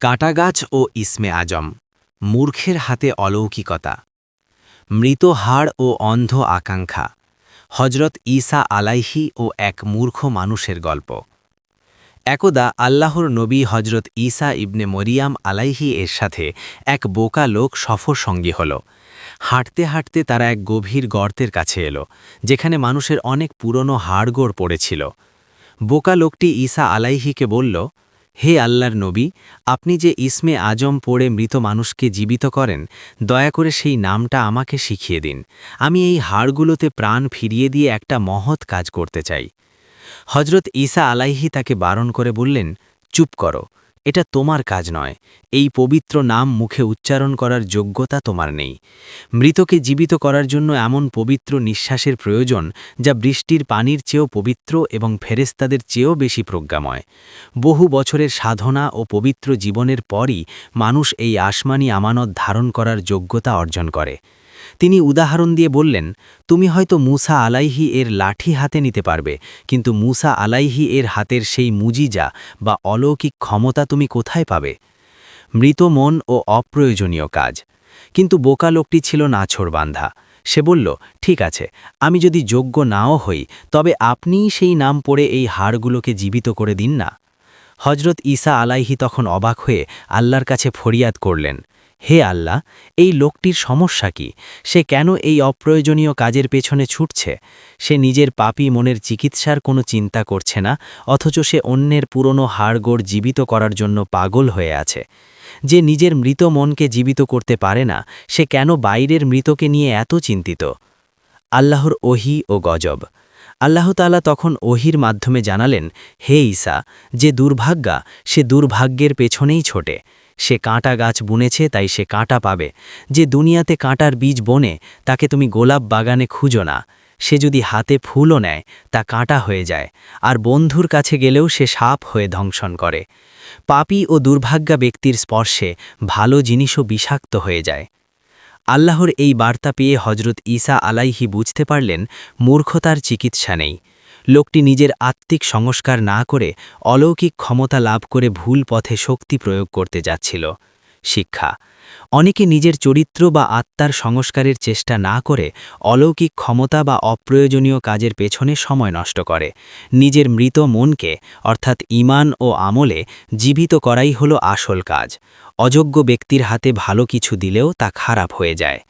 কাঁটাগাছ ও ইসমে আজম, মূর্খের হাতে অলৌকিকতা, মৃত হাড় ও অন্ধ আকাঙ্ক্ষা হজরত ঈসা আলাইহি ও এক মূর্খ মানুষের গল্প। একদা আল্লাহর নবী হজরত ঈসা ইবনে মরিয়াম আলাইহি এর সাথে এক বোকা লোক সফর সঙ্গী হল। হাঁটতে হাঁটতে তারা এক গভীর গর্তের কাছে এলো, যেখানে মানুষের অনেক পুরনো হাড়গোড় পড়েছিল। বোকা লোকটি ঈসা আলাইহিকে বলল হে আল্লাহর নবী, আপনি যে ইসমে আজম পড়ে মৃত মানুষকে জীবিত করেন, দয়া করে সেই নামটা আমাকে শিখিয়ে দিন। আমি এই হাড়গুলোতে প্রাণ ফিরিয়ে দিয়ে একটা মহৎ কাজ করতে চাই। হজরত ঈসা আলাইহি তাকে বারণ করে বললেন, চুপ করো। এটা তোমার কাজ নয়। এই পবিত্র নাম মুখে উচ্চারণ করার যোগ্যতা তোমার নেই। মৃতকে জীবিত করার জন্য এমন পবিত্র নিঃশ্বাসের প্রয়োজন যা বৃষ্টির পানির চেয়েও পবিত্র এবং ফেরেস্তাদের চেয়েও বেশি প্রজ্ঞাময়। বহু বছরের সাধনা ও পবিত্র জীবনের পরই মানুষ এই আসমানি আমানত ধারণ করার যোগ্যতা অর্জন করে। তিনি উদাহরণ দিয়ে বললেন, তুমি হয়তো মুসা আলাইহি এর লাঠি হাতে নিতে পারবে, কিন্তু মুসা আলাইহি এর হাতের সেই মুজিজা বা অলৌকিক ক্ষমতা তুমি কোথায় পাবে? মৃত মন ও অপ্রয়োজনীয় কাজ। কিন্তু বোকা লোকটি ছিল নাছোড় বান্ধা। সে বলল, ঠিক আছে, আমি যদি যোগ্য নাও হই, তবে আপনিই সেই নাম পড়ে এই হাড়গুলোকে জীবিত করে দিন না। হজরত ঈসা আলাইহি তখন অবাক হয়ে আল্লাহর কাছে ফরিয়াদ করলেন হে আল্লাহ, এই লোকটির সমস্যা কি? সে কেন এই অপ্রয়োজনীয় কাজের পেছনে ছুটছে? সে নিজের পাপি মনের চিকিৎসার কোনো চিন্তা করছে না, অথচ সে অন্যের পুরনো হাড়গোড় জীবিত করার জন্য পাগল হয়ে আছে। যে নিজের মৃত মনকে জীবিত করতে পারে না, সে কেন বাইরের মৃতকে নিয়ে এত চিন্তিত? আল্লাহর ওহি ও গজব। আল্লাহতালা তখন ওহির মাধ্যমে জানালেন, হে ঈসা, যে দুর্ভাগ্যা, সে দুর্ভাগ্যের পেছনেই ছোটে। সে কাঁটা গাছ বুনেছে, তাই সে কাঁটা পাবে। যে দুনিয়াতে কাঁটার বীজ বনে, তাকে তুমি গোলাপ বাগানে খুঁজো না। সে যদি হাতে ফুলও নেয়, তা কাঁটা হয়ে যায়, আর বন্ধুর কাছে গেলেও সে সাপ হয়ে ধ্বংসন করে। পাপি ও দুর্ভাগ্যা ব্যক্তির স্পর্শে ভালো জিনিসও বিষাক্ত হয়ে যায়। আল্লাহর এই বার্তা পেয়ে হজরত ঈসা আলাইহি বুঝতে পারলেন, মূর্খতার চিকিৎসা নেই। লোকটি নিজের আত্মিক সংস্কার না করে অলৌকিক ক্ষমতা লাভ করে ভুল পথে শক্তি প্রয়োগ করতে যাচ্ছিল। শিক্ষা। অনেকে নিজের চরিত্র বা আত্মার সংস্কারের চেষ্টা না করে অলৌকিক ক্ষমতা বা অপ্রয়োজনীয় কাজের পেছনে সময় নষ্ট করে। নিজের মৃত মনকে, অর্থাৎ ইমান ও আমলে, জীবিত করাই হলো আসল কাজ। অযোগ্য ব্যক্তির হাতে ভালো কিছু দিলেও তা খারাপ হয়ে যায়।